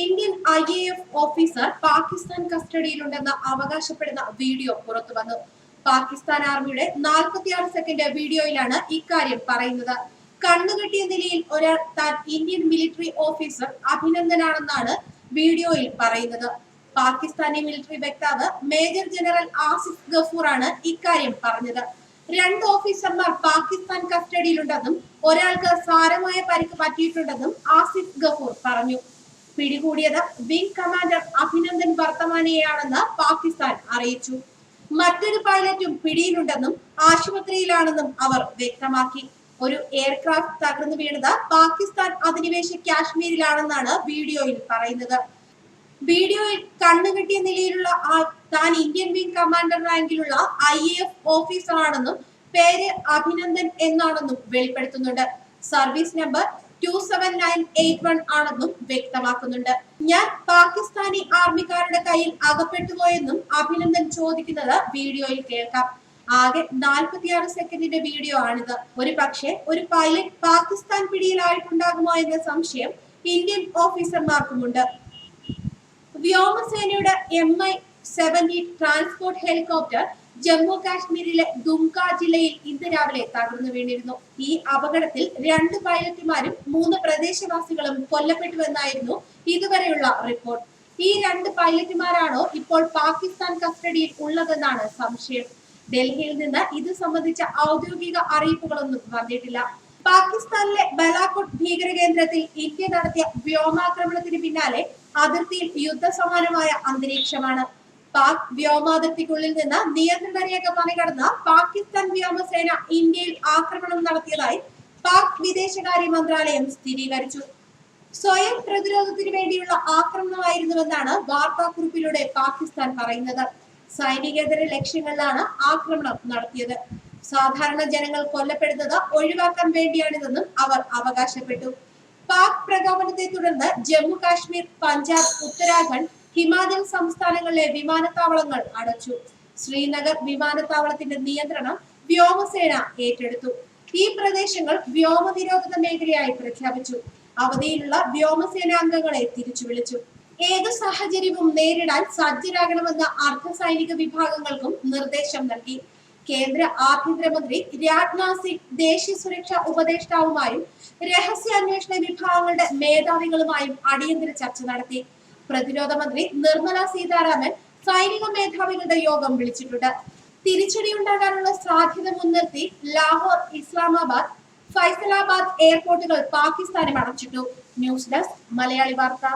Indian I A F officer Pakistan കസ്റ്റഡിയിലുണ്ടെന്ന് അവകാശപ്പെടുന്ന video പുറത്തു വന്നു. പാകിസ്ഥാൻ ആർമിയുടെ നാൽപ്പത്തിയാറ് സെക്കൻഡ് വീഡിയോയിലാണ് ഇക്കാര്യം പറയുന്നത്. കണ്ണുകെട്ടിയ നിലയിൽ ഒരാൾ താൻ ഇന്ത്യൻ മിലിറ്ററി ഓഫീസർ അഭിനന്ദനാണെന്നാണ് വീഡിയോയിൽ പറയുന്നത്. പാകിസ്ഥാനി മിലിറ്ററി വക്താവ് മേജർ ജനറൽ ആസിഫ് ഗഫൂർ ആണ് ഇക്കാര്യം പറഞ്ഞത്. രണ്ട് ഓഫീസർമാർ പാകിസ്ഥാൻ കസ്റ്റഡിയിലുണ്ടെന്നും ഒരാൾക്ക് സാരമായ പരിക്ക് പറ്റിയിട്ടുണ്ടെന്നും ആസിഫ് ഗഫൂർ പറഞ്ഞു. പിടികൂടിയത് വിംഗ് കമാൻഡർ അഭിനന്ദൻ വർത്തമാനെയാണെന്ന് പാകിസ്ഥാൻ അറിയിച്ചു. മറ്റൊരു പൈലറ്റും പിടിയിലുണ്ടെന്നും ആശുപത്രിയിലാണെന്നും അവർ വ്യക്തമാക്കി. ഒരു എയർക്രാഫ്റ്റ് തകർന്നു വീണത് പാകിസ്ഥാൻ അധിനിവേശ കാശ്മീരിലാണെന്നാണ് വീഡിയോയിൽ പറയുന്നത്. വീഡിയോയിൽ കണ്ണുകെട്ടിയ നിലയിലുള്ള ആൾ താൻ ഇന്ത്യൻ വിംഗ് കമാൻഡർ റാങ്കിലുള്ള ഐ എ എഫ് ഓഫീസറാണെന്നും പേര് അഭിനന്ദൻ എന്നാണെന്നും വെളിപ്പെടുത്തുന്നുണ്ട്. Service number two seven nine eight one ആണെന്നും വ്യക്തമാക്കുന്നുണ്ട്. ഞാൻ പാകിസ്ഥാനി ആർമിക്കാരുടെ കയ്യിൽ അകപ്പെട്ടുപോയെന്നും അഭിനന്ദൻ ചോദിക്കുന്നത് വീഡിയോയിൽ കേൾക്കാം. ആകെ നാൽപ്പത്തിയാറ് സെക്കൻഡിന്റെ വീഡിയോ ആണിത്. ഒരു പക്ഷേ ഒരു പൈലറ്റ് പാകിസ്ഥാൻ പിടിയിലായിട്ടുണ്ടാകുമോ എന്ന സംശയം ഇന്ത്യൻ ഓഫീസർമാർക്കുമുണ്ട്. വ്യോമസേനയുടെ M I seven transport helicopter Jammu കാശ്മീരിലെ ദുംക ജില്ലയിൽ ഇന്ന് രാവിലെ തകർന്നു വീണിരുന്നു. ഈ അപകടത്തിൽ രണ്ട് പൈലറ്റുമാരും മൂന്ന് പ്രദേശവാസികളും കൊല്ലപ്പെട്ടുവെന്നായിരുന്നു ഇതുവരെയുള്ള റിപ്പോർട്ട്. ഈ രണ്ട് പൈലറ്റുമാരാണോ ഇപ്പോൾ പാകിസ്ഥാൻ കസ്റ്റഡിയിൽ ഉള്ളതെന്നാണ് സംശയം. ഡൽഹിയിൽ നിന്ന് ഇത് സംബന്ധിച്ച ഔദ്യോഗിക അറിയിപ്പുകളൊന്നും വന്നിട്ടില്ല. പാകിസ്ഥാനിലെ ബലാക്കോട്ട് ഭീകര കേന്ദ്രത്തിൽ ഇന്ത്യ നടത്തിയ വ്യോമാക്രമണത്തിന് പിന്നാലെ അതിർത്തിയിൽ യുദ്ധസമാനമായ അന്തരീക്ഷമാണ്. പാക് വ്യോമാതിർത്തിക്കുള്ളിൽ നിന്ന് നിയന്ത്രണ രേഖ മറികടന്ന പാകിസ്ഥാൻ വ്യോമസേന ഇന്ത്യയിൽ ആക്രമണം നടത്തിയതായി പാക് വിദേശകാര്യ മന്ത്രാലയം സ്ഥിരീകരിച്ചു. സ്വയം പ്രതിരോധത്തിന് വേണ്ടിയുള്ള ആക്രമണമായിരുന്നുവെന്നാണ് വാർത്താക്കുറിപ്പിലൂടെ പാകിസ്ഥാൻ പറയുന്നത്. സൈനികേതര ലക്ഷ്യങ്ങളിലാണ് ആക്രമണം നടത്തിയത്. സാധാരണ ജനങ്ങൾ കൊല്ലപ്പെടുന്നത് ഒഴിവാക്കാൻ വേണ്ടിയാണിതെന്നും അവർ അവകാശപ്പെട്ടു. പാക് പ്രകോപനത്തെ തുടർന്ന് ജമ്മു കാശ്മീർ പഞ്ചാബ് ഉത്തരാഖണ്ഡ് ഹിമാചൽ സംസ്ഥാനങ്ങളിലെ വിമാനത്താവളങ്ങൾ അടച്ചു. ശ്രീനഗർ വിമാനത്താവളത്തിന്റെ നിയന്ത്രണം വ്യോമസേന ഏറ്റെടുത്തു. ഈ പ്രദേശങ്ങൾ വ്യോമ നിരോധന മേഖലയായി പ്രഖ്യാപിച്ചു. അവധിയിലുള്ള വ്യോമസേനാംഗങ്ങളെ തിരിച്ചു വിളിച്ചു. ഏത് സാഹചര്യവും നേരിടാൻ സജ്ജരാകണമെന്ന അർദ്ധ സൈനിക വിഭാഗങ്ങൾക്കും നിർദ്ദേശം നൽകി. കേന്ദ്ര ആഭ്യന്തരമന്ത്രി രാജ്നാഥ് സിംഗ് ദേശീയ സുരക്ഷാ ഉപദേഷ്ടാവുമായും രഹസ്യാന്വേഷണ വിഭാഗങ്ങളുടെ മേധാവികളുമായും അടിയന്തര ചർച്ച നടത്തി. പ്രതിരോധ മന്ത്രി നിർമ്മല സീതാരാമൻ സൈനിക മേധാവികളുടെ യോഗം വിളിച്ചിട്ടുണ്ട്. തിരിച്ചടിയുണ്ടാകാനുള്ള സാധ്യത മുൻനിർത്തി ലാഹോർ ഇസ്ലാമാബാദ് ഫൈസലാബാദ് എയർപോർട്ടുകൾ പാകിസ്ഥാനും അടച്ചിട്ടു. ന്യൂസ് ഡെസ്ക് മലയാളി വാർത്ത.